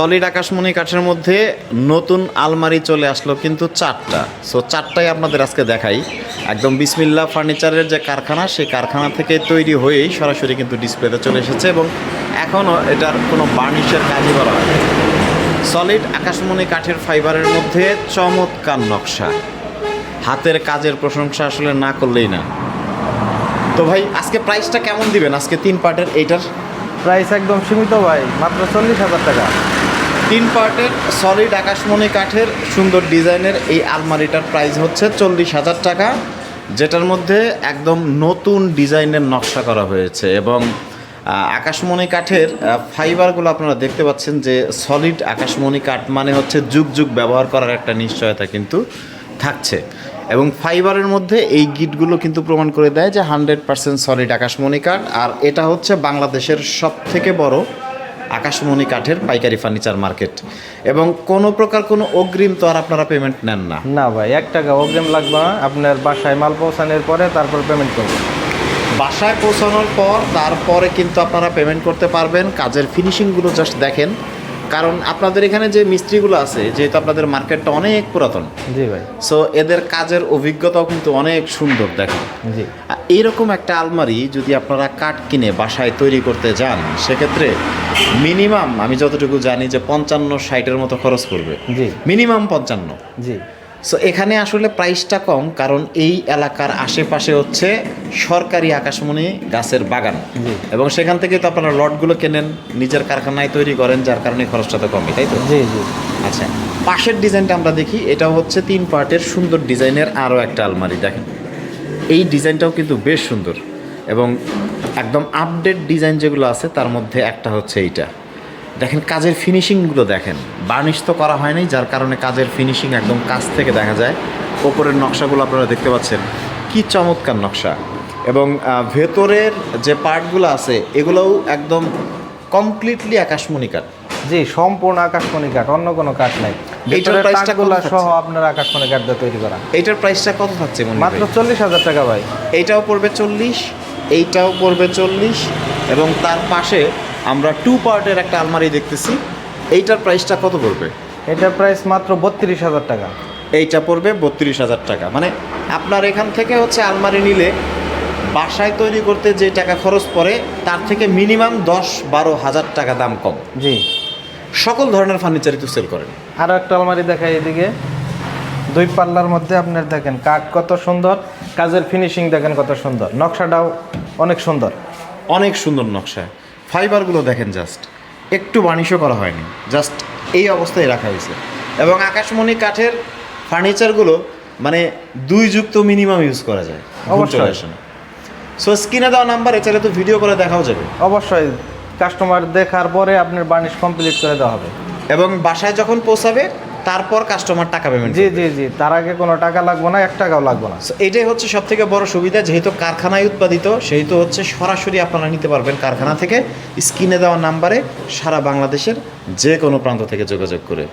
Solid আকাশমণি কাঠের মধ্যে নতুন আলমারি চলে আসলো কিন্তু চারটা। সো চারটাই আপনাদের আজকে দেখাই। একদম বিসমিল্লা ফার্নিচারের যে কারখানা, সেই কারখানা থেকে তৈরি হয়েই সরাসরি কিন্তু ডিসপ্লেতে চলে এসেছে এবং এখনও এটার কোনো বার্নিশের কাজই করা হয় সলিড আকাশমণি কাঠের ফাইবারের মধ্যে চমৎকার নকশা। হাতের কাজের প্রশংসা আসলে না করলেই না। তো ভাই, আজকে প্রাইসটা কেমন দিবেন? আজকে তিন পার্টের এইটার? প্রাইস একদম সীমিত ভাই, মাত্র চল্লিশ হাজার টাকা। তিন পার্টের সলিড আকাশমণি কাঠের সুন্দর ডিজাইনের এই আলমারিটার প্রাইস হচ্ছে চল্লিশ হাজার টাকা, যেটার মধ্যে একদম নতুন ডিজাইনের নকশা করা হয়েছে এবং আকাশমণি কাঠের ফাইবারগুলো আপনারা দেখতে পাচ্ছেন যে সলিড আকাশমণি কাঠ মানে হচ্ছে যুগ যুগ ব্যবহার করার একটা নিশ্চয়তা কিন্তু থাকছে। এবং ফাইবারের মধ্যে এই গিটগুলো কিন্তু প্রমাণ করে দেয় যে হান্ড্রেড পার্সেন্ট সলিড আকাশমণি কাঠ, আর এটা হচ্ছে বাংলাদেশের সব থেকে বড় আকাশমণি কাঠের পাইকারি ফার্নিচার মার্কেট এবং কোনো প্রকার কোনো অগ্রিম তো আর আপনারা পেমেন্ট নেন না। না ভাই এক টাকা অগ্রিম লাগবে না। আপনার বাসায় মাল পৌঁছানোর পরে তারপর পেমেন্ট করবেন বাসায় পৌঁছানোর পর তারপরে কিন্তু আপনারা পেমেন্ট করতে পারবেন। কাজের ফিনিশিংগুলো জাস্ট দেখেন। কারণ আপনাদের এখানে যে মিস্ত্রিগুলো আছে যেহেতু আপনাদের মার্কেটটা অনেক পুরাতন জি ভাই। সো এদের কাজের অভিজ্ঞতাও কিন্তু অনেক সুন্দর দেখেন। জি। এইরকম একটা আলমারি যদি আপনারা কাঠ কিনে বাসায় তৈরি করতে যান সেক্ষেত্রে মিনিমাম আমি যতটুকু জানি যে পঞ্চান্ন ষাটের মতো খরচ করবে জি। মিনিমাম পঞ্চান্ন। জি। সো এখানে আসলে প্রাইসটা কম কারণ এই এলাকার আশেপাশে হচ্ছে সরকারি আকাশমণি গাছের বাগান। এবং সেখান থেকে তো আপনারা লটগুলো কেনেন নিজের কারখানায় তৈরি করেন যার কারণে খরচটা তো কমই তাই তো? জি জি। আচ্ছা পাশের ডিজাইনটা আমরা দেখি এটাও হচ্ছে তিন পার্টের সুন্দর ডিজাইনের আরও একটা আলমারি দেখেন। এই ডিজাইনটাও কিন্তু বেশ সুন্দর এবং একদম আপডেট ডিজাইন যেগুলো আছে তার মধ্যে একটা হচ্ছে এইটা। দেখেন কাজের ফিনিশিংগুলো দেখেন। বার্নিশ তো করা হয়নি যার কারণে কাজের ফিনিশিং একদম কাছ থেকে দেখা যায়। ওপরের নকশাগুলো আপনারা দেখতে পাচ্ছেন। কি চমৎকার নকশা! এবং ভেতরের যে পার্টগুলো আছে এগুলোও একদম কমপ্লিটলি আকাশমণি কাঠ। জি সম্পূর্ণ আকাশমণি কাঠ অন্য কোনো কাঠ নাই। এইটার ভেতরের price টা কত টাকগুলা থাকছে? সহ আপনার আকাশমণি কাঠ দিয়ে তৈরি করা। এইটার প্রাইসটা কত থাকছে মাত্র চল্লিশ হাজার টাকা ভাই। এইটাও পড়বে চল্লিশ এইটাও পড়বে চল্লিশ এবং তার পাশে আমরা টু পার্টের একটা আলমারি দেখতেছি। এইটার প্রাইসটা কত পড়বে? এটার প্রাইস মাত্র বত্রিশ হাজার টাকা। এইটা পড়বে বত্রিশ হাজার টাকা। মানে আপনার এখান থেকে হচ্ছে আলমারি নিলে বাসায় তৈরি করতে যে টাকা খরচ পড়ে তার থেকে মিনিমাম দশ বারো হাজার টাকা দাম কম। জি। সকল ধরনের ফার্নিচারই তো সেল করেন। আরও একটা আলমারি দেখাই এদিকে। দুই পাল্লার মধ্যে আপনার দেখেন কাঠ কত সুন্দর কাজের ফিনিশিং দেখেন কত সুন্দর। নকশাটাও অনেক সুন্দর। অনেক সুন্দর নকশা। ফাইবারগুলো দেখেন জাস্ট একটু বানিশও করা হয়নি জাস্ট এই অবস্থায় রাখা হয়েছে। এবং আকাশমণি কাঠের ফার্নিচারগুলো মানে দুই যুক্ত মিনিমাম ইউজ করা যায় অবশ্যই। সো স্ক্রিনে দেওয়া নাম্বার এছাড়া তো ভিডিও করে দেখাও যাবে। অবশ্যই কাস্টমার দেখার পরে আপনার বার্নিশ কমপ্লিট করে দেওয়া হবে। এবং বাসায় যখন পৌঁছাবে তারপর কাস্টমার টাকা পেমেন্ট জি জি জি তার আগে কোনো টাকা লাগবে না এক টাকাও লাগবে না। সো এটাই হচ্ছে সব থেকে বড় সুবিধা যেহেতু কারখানায় উৎপাদিত সেহেতু হচ্ছে সরাসরি আপনারা নিতে পারবেন কারখানা থেকে। স্ক্রিনে দেওয়া নাম্বারে সারা বাংলাদেশের যে কোনো প্রান্ত থেকে যোগাযোগ করে।